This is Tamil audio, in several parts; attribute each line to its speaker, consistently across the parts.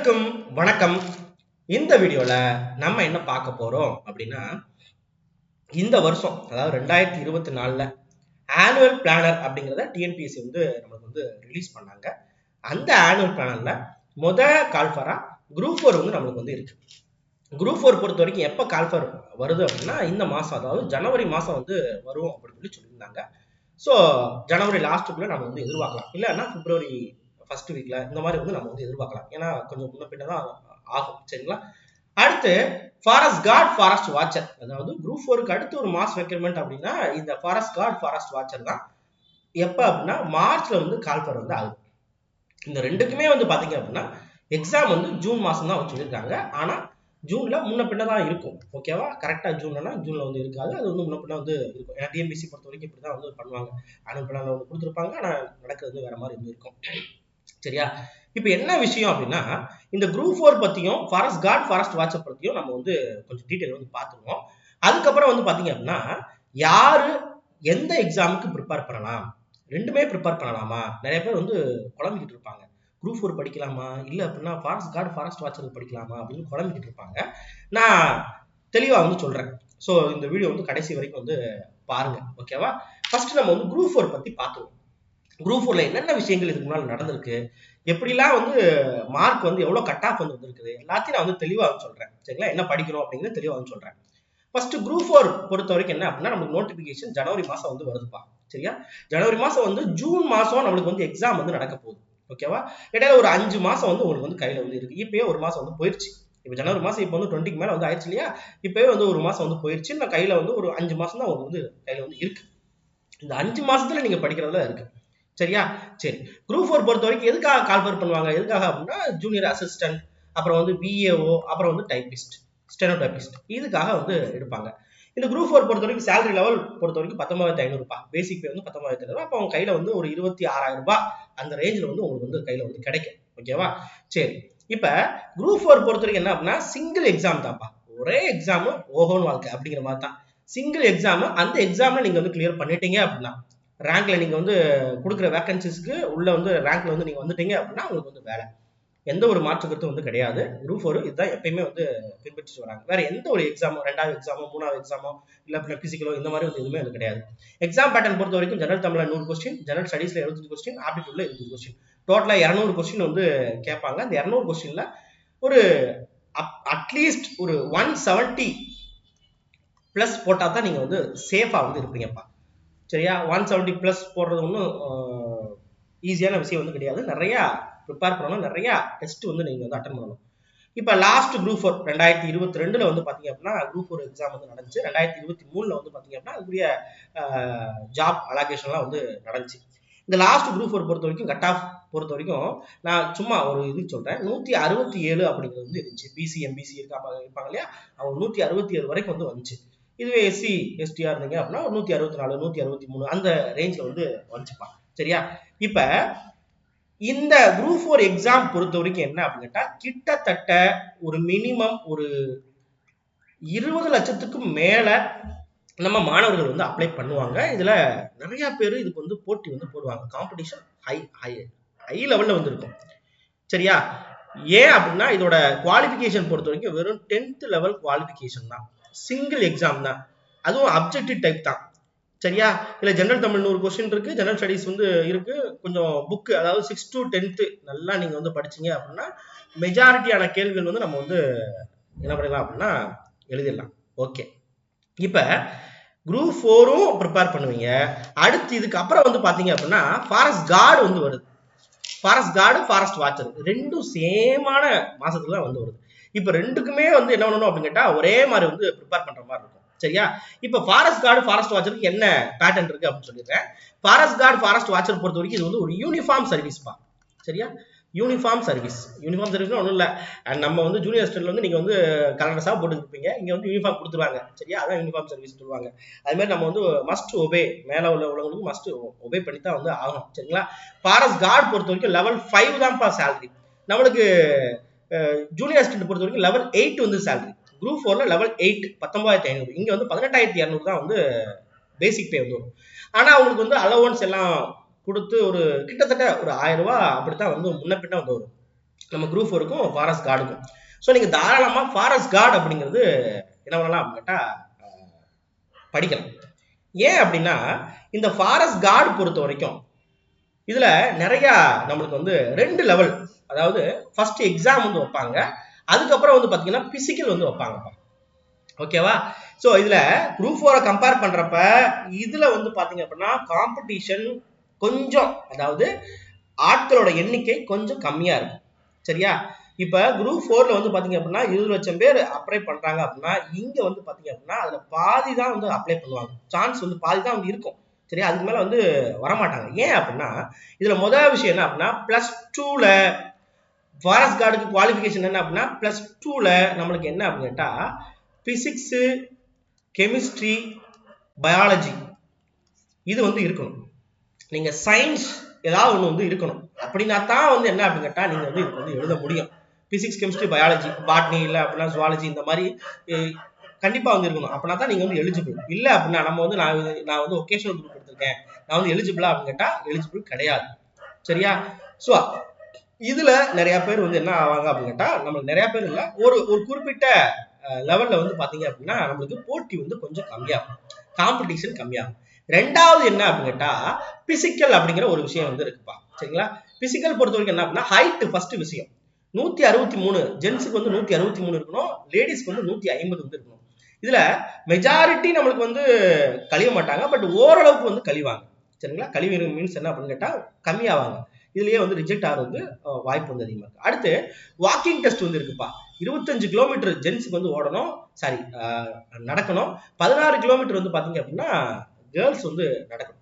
Speaker 1: அனைவருக்கும் வணக்கம். இந்த வீடியோல நம்ம என்ன பார்க்க போறோம் அப்படின்னா இந்த வருஷம் அதாவது ரெண்டாயிரத்தி இருபத்தி நாலில் ஆனுவல் பிளானர் அப்படிங்கிறத டிஎன்பிஎஸ்சி வந்து நம்மளுக்கு வந்து ரிலீஸ் பண்ணாங்க. அந்த ஆனுவல் பிளானர்ல முத கால்ஃபரா குரூப் ஃபோர் வந்து நம்மளுக்கு வந்து இருக்கு. குரூப் ஃபோர் பொறுத்த வரைக்கும் எப்போ கால்ஃபர் வருது அப்படின்னா இந்த மாதம் அதாவது ஜனவரி மாதம் வந்து வரும் அப்படின்னு சொல்லி சொல்லியிருந்தாங்க. ஸோ ஜனவரி லாஸ்ட்டுக்குள்ளே நம்ம வந்து எதிர்பார்க்கலாம். இல்லைன்னா பிப்ரவரி ஃபர்ஸ்ட் வீக்ல இந்த மாதிரி வந்து நம்ம வந்து எதிர்பார்க்கலாம். ஏன்னா கொஞ்சம் முன்ன பின்ன தான் ஆகும். சரிங்களா? அடுத்து ஃபாரஸ்ட் கார்டு ஃபாரஸ்ட் வாட்சர் அதாவது குரூப் ஃபோருக்கு அடுத்து ஒரு மாஸ் ரெக்யர்மெண்ட் அப்படின்னா இந்த ஃபாரஸ்ட் கார்டு ஃபாரஸ்ட் வாட்சர் தான். எப்போ அப்படின்னா மார்ச்ல வந்து கால்ஃபர் வந்து ஆகுது. இந்த ரெண்டுக்குமே வந்து பாத்தீங்க அப்படின்னா எக்ஸாம் வந்து ஜூன் மாசம் தான் சொல்லியிருக்காங்க ஆனா ஜூன்ல முன்ன பின்ன தான் இருக்கும். ஓகேவா கரெக்டா ஜூன்லனா ஜூன்ல வந்து இருக்காது. அது வந்து முன்ன பின்ன வந்து இருக்கும். ஏன்னா டிஎன்பிசி பொறுத்த வரைக்கும் இப்படிதான் வந்து பண்ணுவாங்க. அனுப்பினால ஒன்று கொடுத்துருப்பாங்க. ஆனா நடக்கிறது வந்து வேற மாதிரி வந்து இருக்கும். சரியா? இப்போ என்ன விஷயம் அப்படின்னா இந்த குரூப் ஃபோர் பத்தியும் ஃபாரஸ்ட் காட் ஃபாரஸ்ட் வாட்சை பத்தியும் நம்ம வந்து கொஞ்சம் டீட்டெயில் வந்து பார்த்துருவோம். அதுக்கப்புறம் வந்து பாத்தீங்க அப்படின்னா யாரு எந்த எக்ஸாமுக்கு ப்ரிப்பேர் பண்ணலாம்? ரெண்டுமே ப்ரிப்பேர் பண்ணலாமா? நிறைய பேர் வந்து குழம்பிக்கிட்டு இருப்பாங்க. குரூப் ஃபோர் படிக்கலாமா? இல்லை அப்படின்னா ஃபாரஸ்ட் கார்டு ஃபாரஸ்ட் வாட்சர் படிக்கலாமா? அப்படின்னு குழம்பிக்கிட்டு இருப்பாங்க. நான் தெளிவாக வந்து சொல்கிறேன் ஸோ இந்த வீடியோ வந்து கடைசி வரைக்கும் வந்து பாருங்க. ஓகேவா ஃபர்ஸ்ட் நம்ம வந்து குரூப் ஃபோர் பற்றி பார்த்துருவோம். குரூப் ஃபோர்ல என்னென்ன விஷயங்கள் இதுக்கு முன்னால் நடந்திருக்கு? எப்படிலாம் வந்து மார்க் வந்து எவ்வளோ கட் ஆஃப் வந்து வந்திருக்குது? எல்லாத்தையும் நான் வந்து தெளிவாக வந்து சொல்கிறேன் சரிங்களா? என்ன படிக்கணும் அப்படிங்கிறது தெளிவாக வந்து சொல்கிறேன் ஃபர்ஸ்ட் குரூப் ஃபோர் பொறுத்த வரைக்கும் என்ன அப்படின்னா நமக்கு நோட்டிஃபிகேஷன் ஜனவரி மாதம் வந்து வருதுப்பா. சரியா? ஜனவரி மாதம் வந்து ஜூன் மாதம் நம்மளுக்கு வந்து எக்ஸாம் வந்து நடக்க போகுது. ஓகேவா இடையில ஒரு அஞ்சு மாதம் வந்து உங்களுக்கு வந்து கையில் வந்து இருக்குது இப்பயே ஒரு மாதம் வந்து போயிடுச்சு இப்போ ஜனவரி மாதம் இப்போ வந்து டுவெண்ட்டிக்கு மேலே வந்து ஆயிடுச்சு இல்லையா? இப்போயே வந்து ஒரு மாதம் வந்து போயிடுச்சு நான் கையில் வந்து ஒரு அஞ்சு மாதம் தான் உங்களுக்கு வந்து கையில் வந்து இருக்கு. இந்த அஞ்சு மாதத்தில் நீங்கள் படிக்கிறதுல இருக்குது சரியா? சரி. குரூப் ஃபோர் பொறுத்த வரைக்கும் எதுக்காக கால்ஃபர் பண்ணுவாங்க? எதுக்காக அப்படின்னா ஜூனியர் அசிஸ்டன்ட் அப்புறம் வந்து பிஏஓ அப்புறம் வந்து டைபிஸ்ட் ஸ்டெனோ டைபிஸ்ட் இதுக்காக வந்து எடுப்பாங்க. இந்த குரூப் ஃபோர் பொறுத்த வரைக்கும் சேலரி லெவல் பொறுத்த வரைக்கும் பத்தொன்பதாயிரத்தி ஐநூறுபா. பேசிக் பே வந்து பத்தொன்பதாயிரத்தி ஐநூறுபா. அப்போ அவங்க கையில் வந்து ஒரு இருபத்தி ஆறாயிரம் ரூபாய் அந்த ரேஞ்சில் வந்து உங்களுக்கு வந்து கையில வந்து கிடைக்கும். ஓகேவா சரி. இப்ப குரூப் ஃபோர் பொறுத்த வரைக்கும் என்ன அப்படின்னா சிங்கிள் எக்ஸாம் தான்ப்பா. ஒரே எக்ஸாமு ஓஹோன் வாழ்க்கை அப்படிங்கிற மாதிரி தான் சிங்கிள் எக்ஸாமு அந்த எக்ஸாமில் நீங்க வந்து கிளியர் பண்ணிட்டீங்க அப்படின்னா ரேங்க்ல நீங்க வந்து கொடுக்குற வேக்கன்சிஸ்க்கு உள்ள வந்து ரேங்க்ல வந்து நீங்க வந்துட்டீங்க அப்படின்னா உங்களுக்கு வந்து வேலை. எந்த ஒரு மாற்று கருத்தும் வந்து கிடையாது. குரூப் ஃபோர் இதுதான் எப்பயுமே வந்து பின்பற்றிட்டு வராங்க. வேற எந்த ஒரு எக்ஸாமோ ரெண்டாவது எக்ஸாமோ மூணாவது எக்ஸாமோ இல்ல பிசிக்கலோ இந்த மாதிரி வந்து எதுவுமே வந்து கிடையாது. எக்ஸாம் பேட்டர்ன் பொறுத்த வரைக்கும் ஜெனரல் தமிழ்ல நூறு கொஸ்டின் ஜெனரல் ஸ்டடீஸ்ல எழுபத்தஞ்சு கொஸ்டின் ஆப்டிடியூட்ல எழுபத்தஞ்சு கொஸ்டின் டோட்டலா இரநூறு கொஸ்டின் வந்து கேட்பாங்க. அந்த இரநூறு கொஸ்டின்ல ஒரு அட்லீஸ்ட் ஒரு ஒன் செவன்ட்டி ப்ளஸ் போட்டால் தான் நீங்கள் வந்து சேஃபாக வந்து இருப்பீங்கப்பா. சரியா? ஒன் செவன்ட்டி ப்ளஸ் போடுறது ஒன்றும் ஈஸியான விஷயம் வந்து கிடையாது. நிறையா ப்ரிப்பேர் பண்ணணும். நிறையா டெஸ்ட் வந்து நீங்கள் வந்து அட்டன் பண்ணணும். இப்போ லாஸ்ட் குரூப் ஃபோர் ரெண்டாயிரத்தி இருபத்தி ரெண்டில் வந்து பார்த்தீங்க அப்படின்னா குரூப் ஃபோர் எக்ஸாம் வந்து நடந்துச்சு. ரெண்டாயிரத்தி இருபத்தி மூணுல வந்து பார்த்தீங்க அப்படின்னா அதுக்குரிய ஜாப் அலாகேஷன்லாம் வந்து நடந்துச்சு. இந்த லாஸ்ட் குரூப் ஃபோர் பொறுத்த வரைக்கும் கட் ஆஃப் பொறுத்த வரைக்கும் நான் சும்மா ஒரு இது சொல்கிறேன் நூற்றி அறுபத்தி ஏழு அப்படிங்கிறது வந்து இருந்துச்சு. பிசி எம்பிசி இருக்கா இருப்பாங்க இல்லையா? அவங்க நூற்றி அறுபத்தி ஏழு வரைக்கும் வந்து வந்துச்சு. இதுவே எஸ்சி எஸ்டியா இருந்தீங்க அப்படின்னா ஒரு நூத்தி அறுபத்தி நாலு நூத்தி அறுபத்தி மூணு அந்த ரேஞ்சில் வந்து வந்துச்சுப்பான் சரியா? இப்ப இந்த குரூப் ஃபோர் எக்ஸாம் பொறுத்த வரைக்கும் என்ன அப்படின்னு கேட்டா கிட்டத்தட்ட ஒரு மினிமம் ஒரு இருபது லட்சத்துக்கும் மேல நம்ம மாணவர்கள் வந்து அப்ளை பண்ணுவாங்க. இதுல நிறைய பேர் இதுக்கு வந்து போட்டி வந்து போடுவாங்க. காம்படிஷன் ஹை ஹை ஹை லெவல்ல வந்து இருக்கும் சரியா? ஏன் அப்படின்னா இதோட குவாலிஃபிகேஷன் பொறுத்த வரைக்கும் வெறும் டென்த் லெவல் குவாலிஃபிகேஷன் தான். சிங்கிள் எக்ஸாம் தான். அதுவும் அப்ஜெக்டிவ் டைப் தான். சரியா? இல்லை ஜென்ரல் தமிழ் நூறு கொஸ்டின் இருக்கு ஜெனரல் ஸ்டடிஸ் வந்து இருக்கு. கொஞ்சம் புக்கு அதாவது சிக்ஸ் டு டென்த்து நல்லா நீங்க வந்து படிச்சீங்க அப்படின்னா மெஜாரிட்டியான கேள்விகள் வந்து நம்ம வந்து என்ன பண்ணிடலாம் அப்படின்னா எழுதிடலாம். ஓகே இப்ப குரூப் ஃபோரும் ப்ரிப்பேர் பண்ணுவீங்க. அடுத்து இதுக்கு அப்புறம் வந்து பார்த்தீங்க அப்படின்னா ஃபாரஸ்ட் கார்டு வந்து வருது. ஃபாரஸ்ட் கார்டு ஃபாரஸ்ட் வாட்சர் ரெண்டும் சேமான மாசத்துல வந்து வருது. இப்போ ரெண்டுக்குமே வந்து என்ன பண்ணணும் அப்படின்னு கேட்டால் ஒரே மாதிரி வந்து ப்ரிப்பேர் பண்ணுற மாதிரி இருக்கும். சரியா? இப்போ ஃபாரஸ்ட் கார்டு ஃபாரஸ்ட் வாட்சருக்கு என்ன பேட்டர்ன் இருக்கு அப்படின்னு சொல்லிடுறேன். ஃபாரஸ்ட் கார்டு ஃபாரஸ்ட் வாட்சர் பொறுத்த வரைக்கும் இது வந்து ஒரு யூனிஃபார்ம் சர்வீஸ்ப்பா சரியா? யூனிஃபார்ம் சர்வீஸ் யூனிஃபார்ம் சர்வீஸ் ஒன்றும் இல்லை. நம்ம வந்து ஜூனியர் ஸ்டூடெண்ட் வந்து நீங்கள் வந்து கலர்ஸாக போட்டுருப்பீங்க இங்கே வந்து யூனிஃபார்ம் கொடுத்துருவாங்க. சரியா? அதான் யூனிஃபார்ம் சர்வீஸ் சொல்லுவாங்க. அதுமாதிரி நம்ம வந்து மஸ்ட் ஒபே மேலே உள்ள உள்ளவங்களுக்கு மஸ்ட் ஒபே பண்ணி தான் வந்து ஆகணும். சரிங்களா? ஃபாரஸ்ட் கார்டு பொறுத்த வரைக்கும் லெவல் ஃபைவ் தான்ப்பா சேலரி நம்மளுக்கு ஜூனியர் அசிஸ்டன்ட் பொறுத்த வரைக்கும் லெவல் எயிட் வந்து சேலரி குரூப் ஃபோர்ல லெவல் எயிட் பத்தொன்பதாயிரத்தி ஐநூறு. இங்கே வந்து பதினெட்டாயிரத்தி இரநூறு தான் வந்து பேசிக் பே வந்து வரும். ஆனால் அவங்களுக்கு வந்து அலவன்ஸ் எல்லாம் கொடுத்து ஒரு கிட்டத்தட்ட ஒரு ஆயிரம் ரூபா அப்படித்தான் வந்து முன்ன பின்ன வந்து வரும். நம்ம குரூப் ஃபோருக்கும் ஃபாரஸ்ட் கார்டுக்கும் ஸோ நீங்கள் தாராளமாக ஃபாரஸ்ட் கார்டு அப்படிங்கிறது என்ன பண்ணலாம் அப்படின்னு கேட்டால் படிக்கலாம். ஏன் அப்படின்னா இந்த ஃபாரஸ்ட் கார்டு பொறுத்த வரைக்கும் இதுல நிறைய நம்மளுக்கு வந்து ரெண்டு லெவல் அதாவது ஃபர்ஸ்ட் எக்ஸாம் வந்து வைப்பாங்க. அதுக்கப்புறம் வந்து பாத்தீங்கன்னா பிசிக்கல் வந்து வைப்பாங்கப்பா. ஓகேவா? ஸோ இதுல குரூப் ஃபோரை கம்பேர் பண்றப்ப இதுல வந்து பாத்தீங்க அப்படின்னா காம்படிஷன் கொஞ்சம் அதாவது ஆட்களோட எண்ணிக்கை கொஞ்சம் கம்மியா இருக்கும். சரியா? இப்ப குரூப் ஃபோர்ல வந்து பாத்தீங்க அப்படின்னா இருபது லட்சம் பேர் அப்ளை பண்றாங்க அப்படின்னா இங்க வந்து பாத்தீங்க அப்படின்னா அதுல பாதி தான் வந்து அப்ளை பண்ணுவாங்க. சான்ஸ் வந்து பாதி தான் வந்து இருக்கும். சரி அதுக்கு மேல வந்து வரமாட்டாங்க. ஏன் அப்படின்னா இதுல முதல் விஷயம் என்ன அப்படின்னா ப்ளஸ் டூவில் ஃபாரஸ்ட் கார்டுக்கு குவாலிஃபிகேஷன் என்ன அப்படின்னா பிளஸ் டூல நம்மளுக்கு என்ன அப்படின்னு கேட்டா ஃபிசிக்ஸு கெமிஸ்ட்ரி பயாலஜி இது வந்து இருக்கணும். நீங்க சயின்ஸ் ஏதாவது ஒன்று வந்து இருக்கணும். அப்படின்னா தான் வந்து என்ன அப்படின்னு கேட்டா நீங்க வந்து இதுக்கு வந்து எழுத முடியும். பிசிக்ஸ் கெமிஸ்ட்ரி பயாலஜி பாட்னி இல்லை அப்படின்னா ஜுவாலஜி இந்த மாதிரி கண்டிப்பா வந்து இருக்கணும் அப்படின்னா தான் நீங்க வந்து எலிஜிபிள் இல்ல அப்படின்னா நம்ம வந்து நான் நான் வந்து ஒகேஷனல் குரூப் எடுத்திருக்கேன் நான் வந்து எலிஜிபிளா அப்படின்னு கேட்டா எலிஜிபிள் கிடையாது. சரியா? ஸோ இதுல நிறைய பேர் வந்து என்ன ஆவாங்க அப்படின்னு கேட்டா நம்மளுக்கு நிறைய பேர் இல்ல. ஒரு ஒரு குறிப்பிட்ட லெவல்ல வந்து பாத்தீங்க அப்படின்னா நம்மளுக்கு போட்டி வந்து கொஞ்சம் கம்மியாகும். காம்படிஷன் கம்மியாகும். ரெண்டாவது என்ன அப்படின்னு கேட்டா பிசிக்கல் அப்படிங்கிற ஒரு விஷயம் வந்து இருக்குப்பா. சரிங்களா? பிசிக்கல் பொறுத்த வரைக்கும் என்ன அப்படின்னா ஹைட் ஃபர்ஸ்ட் விஷயம். நூத்தி அறுபத்தி மூணு. ஜென்ஸுக்கு வந்து நூத்தி அறுபத்தி மூணு இருக்கணும். லேடிஸ்க்கு வந்து நூத்தி ஐம்பது வந்து இருக்கணும். இதுல மெஜாரிட்டி நம்மளுக்கு வந்து கழிய மாட்டாங்க பட் ஓரளவுக்கு வந்து கழிவாங்க. சரிங்களா? கழிவு மீன்ஸ் என்ன அப்படின்னு கேட்டா கம்மியாவாங்க. இதுலயே வந்து ரிஜெக்ட் ஆகிறது வாய்ப்பு வந்து அதிகமா இருக்கு. அடுத்து வாக்கிங் டெஸ்ட் வந்து இருக்குப்பா. இருபத்தஞ்சு கிலோமீட்டர் ஜென்ஸுக்கு வந்து ஓடணும். சாரி நடக்கணும். பதினாறு கிலோமீட்டர் வந்து பாத்தீங்க அப்படின்னா கேர்ள்ஸ் வந்து நடக்கணும்.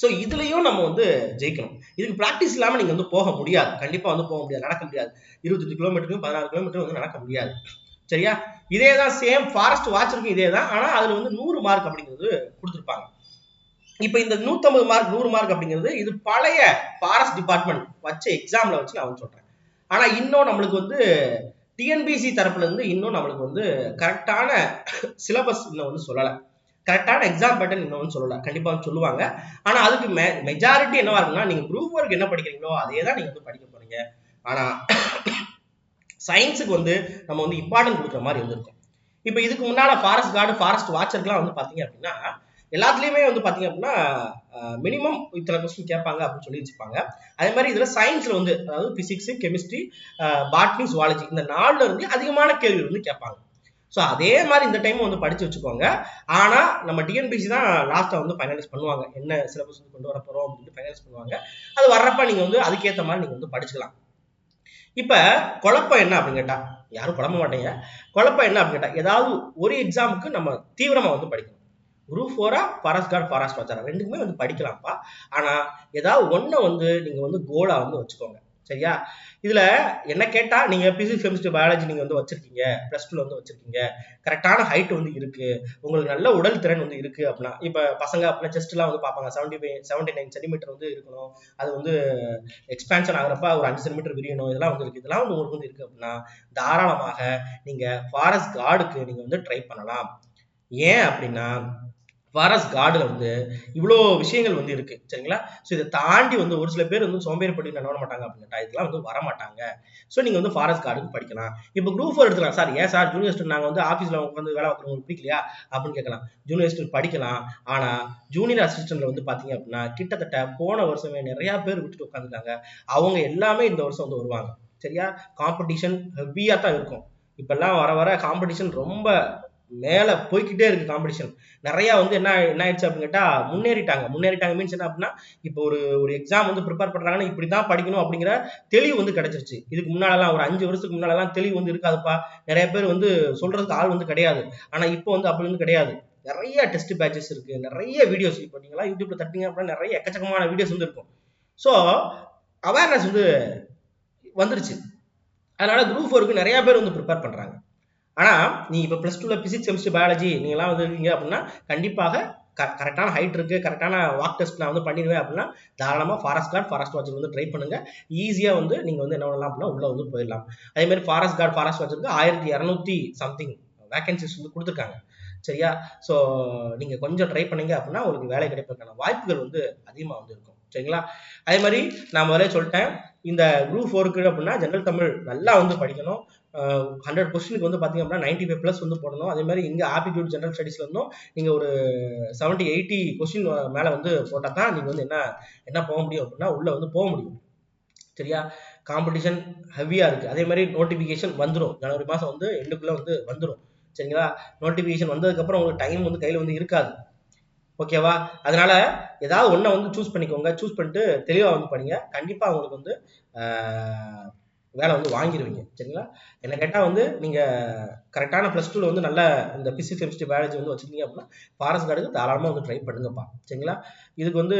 Speaker 1: ஸோ இதுலயும் நம்ம வந்து ஜெயிக்கணும். இதுக்கு ப்ராக்டிஸ் இல்லாம நீங்க வந்து போக முடியாது. கண்டிப்பா வந்து போக முடியாது. நடக்க முடியாது. இருபத்தஞ்சு கிலோமீட்டருக்கும் பதினாறு கிலோமீட்டர் வந்து நடக்க முடியாது. சரியா? இதே தான் சேம் ஃபாரஸ்ட் வாட்சருக்கும் இதே தான் ஆனால் அதில் வந்து நூறு மார்க் அப்படிங்கிறது கொடுத்துருப்பாங்க. இப்போ இந்த 150 மார்க் நூறு மார்க் அப்படிங்கிறது இது பழைய ஃபாரஸ்ட் டிபார்ட்மெண்ட் வச்ச எக்ஸாமில் வச்சு நான் வந்து சொல்கிறேன் ஆனால் இன்னும் நம்மளுக்கு வந்து டிஎன்பிசி தரப்புல இருந்து இன்னும் நம்மளுக்கு வந்து கரெக்டான சிலபஸ் இன்னும் வந்து சொல்லலை. கரெக்டான எக்ஸாம் பேட்டர்ன் இன்னும் வந்து சொல்லலை. கண்டிப்பா வந்து சொல்லுவாங்க. ஆனா அதுக்கு மெ மெஜாரிட்டி என்னவா இருக்குன்னா நீங்க குரூப் ஒர்க் என்ன படிக்கிறீங்களோ அதே தான் நீங்க வந்து படிக்க போறீங்க. ஆனா சயின்ஸுக்கு வந்து நம்ம வந்து இம்பார்ட்டன்ட் கொடுக்குற மாதிரி இருந்திருக்கும் இப்போ இதுக்கு முன்னால் ஃபாரஸ்ட் கார்டு ஃபாரஸ்ட் வாட்சர்க்குலாம் வந்து பார்த்தீங்க அப்படின்னா எல்லாத்துலேயுமே வந்து பார்த்தீங்க அப்படின்னா மினிமம் இத்தனை கொஸ்டின் கேட்பாங்க அப்படின்னு சொல்லி வச்சுப்பாங்க அதே மாதிரி இதில் சயின்ஸில் வந்து அதாவது ஃபிசிக்ஸு கெமிஸ்ட்ரி பாட்னி ஜுவாலஜி இந்த நாளில் இருந்து அதிகமான கேள்வி வந்து கேட்பாங்க. ஸோ அதே மாதிரி இந்த டைமும் வந்து படித்து வச்சுக்கோங்க. ஆனால் நம்ம டிஎன்பிசி தான் லாஸ்ட்டாக வந்து ஃபைனலைஸ் பண்ணுவாங்க. என்ன சிலபஸ் வந்து கொண்டு வர போகிறோம் அப்படின்னு ஃபைனலைஸ் பண்ணுவாங்க. அது வர்றப்ப நீங்கள் வந்து அதுக்கேற்ற மாதிரி நீங்கள் வந்து படிச்சுக்கலாம். இப்ப குழப்பம் என்ன அப்படின்னு கேட்டா யாரும் குழம்ப மாட்டீங்க. குழப்பம் என்ன அப்படின்னு கேட்டா ஏதாவது ஒரு எக்ஸாமுக்கு நம்ம தீவிரமா வந்து படிக்கணும். குரூப் ஃபோரா ஃபாரஸ்ட் கார்டு ஃபாரஸ்ட் வாட்சரா ரெண்டுக்குமே வந்து படிக்கலாம்ப்பா. ஆனா ஏதாவது ஒண்ணை வந்து நீங்க வந்து கோலா வந்து வச்சுக்கோங்க. சரியா? இதுல என்ன கேட்டா நீங்க பிசிக்ஸ் கெமிஸ்ட்ரி பயாலஜி நீங்க வந்து வச்சிருக்கீங்க. பிளஸ் டூல வந்து வச்சிருக்கீங்க. கரெக்டான ஹைட் வந்து இருக்கு. உங்களுக்கு நல்ல உடல் திறன் வந்து இருக்கு அப்படின்னா இப்ப பசங்க அப்படின்னா செஸ்ட் எல்லாம் வந்து பார்ப்பாங்க. Seventy five seventy nine centimetre வந்து இருக்கணும். அது வந்து எக்ஸ்பேன்ஷன் ஆகுறப்ப ஒரு அஞ்சு சென்டிமீட்டர் விரியணும். இதெல்லாம் வந்து இருக்கு. இதெல்லாம் வந்து உங்களுக்கு வந்து இருக்கு அப்படின்னா தாராளமாக நீங்க ஃபாரஸ்ட் கார்டுக்கு நீங்க வந்து ட்ரை பண்ணலாம். ஏன் அப்படின்னா ஃபாரஸ்ட் கார்டுல வந்து இவ்வளோ விஷயங்கள் வந்து இருக்கு. சரிங்களா? ஸோ இதை தாண்டி வந்து ஒரு சில பேர் வந்து சோம்பேறிப்பட்டு நட மாட்டாங்க அப்படின்னா இதெல்லாம் வந்து வர மாட்டாங்க ஸோ நீங்க வந்து ஃபாரஸ்ட் கார்டுக்கு படிக்கலாம். இப்போ குரூப் ஃபோர் எடுத்துக்கலாம். சார் ஏன் சார் ஜூனியர் நாங்கள் வந்து ஆஃபீஸில் வந்து வேலை பார்க்குறவங்களுக்கு பிடிக்கலையா? அப்படின்னு கேட்கலாம். ஜூனியர் படிக்கலாம். ஆனா ஜூனியர் அசிஸ்டன்ட்ல வந்து பார்த்தீங்க அப்படின்னா கிட்டத்தட்ட போன வருஷமே நிறையா பேர் விட்டுட்டு உட்காந்துருக்காங்க அவங்க எல்லாமே இந்த வருஷம் வந்து வருவாங்க. சரியா? காம்படிஷன் ஹெவியாக தான் இருக்கும். இப்பெல்லாம் வர வர காம்படிஷன் ரொம்ப மேலே போய்க்கிட்டே இருக்கு காம்படிஷன் நிறைய வந்து என்ன என்ன ஆயிடுச்சு அப்படின்னு கேட்டால் முன்னேறிட்டாங்க. முன்னேறிட்டாங்க மீன்ஸ் என்ன அப்படின்னா இப்போ ஒரு ஒரு எக்ஸாம் வந்து ப்ரிப்பேர் இப்படி தான் படிக்கணும் அப்படிங்கிற தெளிவு வந்து கிடைச்சிருச்சு. இதுக்கு முன்னாலலாம் ஒரு அஞ்சு வருஷத்துக்கு முன்னாலலாம் தெளிவு வந்து இருக்காதுப்பா. நிறைய பேர் வந்து சொல்றதுக்கு ஆள் வந்து கிடையாது. ஆனால் இப்போ வந்து அப்படி வந்து கிடையாது. நிறைய டெஸ்ட் பேட்சஸ் இருக்கு. நிறைய வீடியோஸ் இப்போ நீங்களாம் யூடியூப்ல தட்டிங்க அப்படின்னா நிறைய எக்கச்சக்கமான வீடியோஸ் வந்து இருக்கும். ஸோ அவேர்னஸ் வந்து வந்துருச்சு. அதனால குரூப் ஃபோருக்கு நிறைய பேர் வந்து ப்ரிப்பேர் பண்றாங்க. ஆனா நீ இப்போ பிளஸ் டூவில் பிசிக்ஸ் கெமிஸ்ட்ரி பயாலஜி நீங்களாம் வந்து இருக்கீங்க அப்படின்னா கண்டிப்பாக கரெக்டான ஹைட் இருக்கு கரெக்டான வாக் டெஸ்ட் நான் வந்து பண்ணிடுவேன் அப்படின்னா தாராளமாக ஃபாரஸ்ட் கார்டு ஃபாரஸ்ட் வாட்சர் வந்து ட்ரை பண்ணுங்கள் ஈஸியாக வந்து நீங்கள் வந்து என்ன பண்ணலாம் அப்படின்னா உள்ளே வந்து போயிடலாம். அதே மாதிரி ஃபாரஸ்ட் கார்டு ஃபாரஸ்ட் வாட்சருக்கு ஆயிரத்தி இரநூத்தி சம்திங் வேகன்சிஸ் வந்து கொடுத்துருக்காங்க. சரியா? ஸோ நீங்கள் கொஞ்சம் ட்ரை பண்ணீங்க அப்படின்னா உங்களுக்கு வேலை கிடைப்பதற்கான வாய்ப்புகள் வந்து அதிகமாக வந்து இருக்கும். சரிங்களா? அதே மாதிரி நான் முதல்ல சொல்லிட்டேன் இந்த குரூப் ஃபோருக்கு அப்படின்னா ஜென்ரல் தமிழ் நல்லா வந்து படிக்கணும். ஹண்ட்ரட் கொஸ்டினுக்கு வந்து பார்த்தீங்க அப்படின்னா நைன்டி ஃபைவ் ப்ளஸ் வந்து போடணும். அதே மாதிரி இங்கே ஆப்டிடியூட் ஜென்ரல் ஸ்டடீஸில் இருந்தும் நீங்கள் ஒரு செவன்ட்டி எயிட்டி கொஸ்டின் மேலே வந்து போட்டால் தான் நீங்கள் வந்து என்ன என்ன போக முடியும் அப்படின்னா உள்ளே வந்து போக முடியும். சரியா? காம்படிஷன் ஹெவியாக இருக்குது அதே மாதிரி நோட்டிஃபிகேஷன் வந்துடும் ஜனவரி மாதம் வந்து எண்டுக்குள்ளே வந்து வந்துடும் சரிங்களா? நோட்டிஃபிகேஷன் வந்ததுக்கப்புறம் உங்களுக்கு டைம் வந்து கையில் வந்து இருக்காது. ஓகேவா அதனால ஏதாவது ஒன்றை வந்து சூஸ் பண்ணிக்கோங்க. சூஸ் பண்ணிட்டு தெளிவாக வந்து பண்ணிங்க கண்டிப்பாக உங்களுக்கு வந்து வேலை வந்து வாங்கிடுவீங்க சரிங்களா? என்ன கேட்டால் வந்து நீங்கள் கரெக்டான ப்ளஸ் டூவில் வந்து நல்ல இந்த பிசிக்ஸ் கெமிஸ்ட்ரி பயாலஜி வந்து வச்சுருந்தீங்க அப்படின்னா ஃபாரஸ்ட் கார்டுக்கு தாராளமாக வந்து ட்ரை பண்ணுங்கப்பா சரிங்களா? இதுக்கு வந்து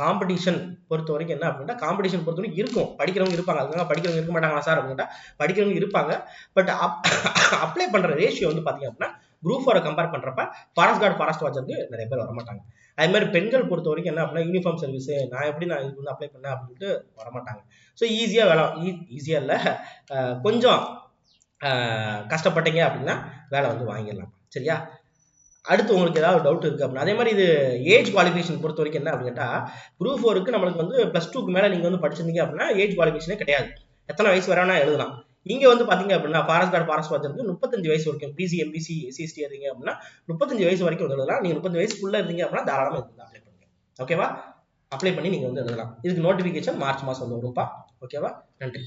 Speaker 1: காம்படிஷன் பொறுத்த வரைக்கும் என்ன அப்படின்னா காம்படிஷன் பொறுத்த வரைக்கும் இருக்கும். படிக்கிறவங்க இருப்பாங்க. அதுக்காக படிக்கிறவங்க இருக்க மாட்டாங்களா சார் அப்படின்னா படிக்கிறவங்க இருப்பாங்க. பட் அப்ளை பண்ணுற ரேஷியோ வந்து பார்த்தீங்க அப்படின்னா குரூப் ஃபோரை கம்பேர் பண்ணுறப்ப ஃபாரஸ்ட் கார்டு ஃபாரஸ்ட் வாட்சருக்கு நிறைய பேர் வரமாட்டாங்க. அதே மாதிரி பெண்கள் பொறுத்த வரைக்கும் என்ன அப்படின்னா யூனிஃபார்ம் சர்வீஸ் நான் எப்படி நான் இது வந்து அப்ளை பண்ணேன் அப்படின்ட்டு வரமாட்டாங்க. ஸோ ஈஸியாக வேலை e-, ஈஸியாக இல்லை. கொஞ்சம் கஷ்டப்பட்டீங்க அப்படின்னா வேலை வந்து வாங்கிடலாம். சரியா? அடுத்து உங்களுக்கு ஏதாவது டவுட் இருக்குது அப்படின்னா அதே மாதிரி இது ஏஜ் குவாலிஃபிகேஷன் பொறுத்த வரைக்கும் என்ன அப்படின்னு கேட்டால் குரூப் ஃபோருக்கு நம்மளுக்கு வந்து ப்ளஸ் டூக்கு மேலே நீங்கள் வந்து படிச்சிருந்தீங்க அப்படின்னா ஏஜ் குவாலிஃபிகேஷனே கிடையாது. எத்தனை வயசு வேணா எழுதலாம். இங்க வந்து பார்த்தீங்க அப்படின்னா ஃபாரஸ்ட் கார்டு ஃபாரஸ்ட் வாட்சருக்கு முப்பத்தஞ்சு வயசு வரைக்கும் பிசி எம்பிசி எஸ்சிஎஸ்டி இருந்தீங்க அப்படின்னா முப்பத்தஞ்சு வயசு வரைக்கும் எழுதலாம். நீங்க முப்பத்தஞ்சு வயசுக்குள்ள இருந்தீங்க அப்படின்னா தாராளமா இது அப்ளை பண்ணுங்க. ஓகேவா அப்ளை பண்ணி நீங்க வந்து எழுதலாம். இதுக்கு நோட்டிபிகேஷன் மார்ச் மாசம் வந்து வரும்பா ஓகேவா நன்றி.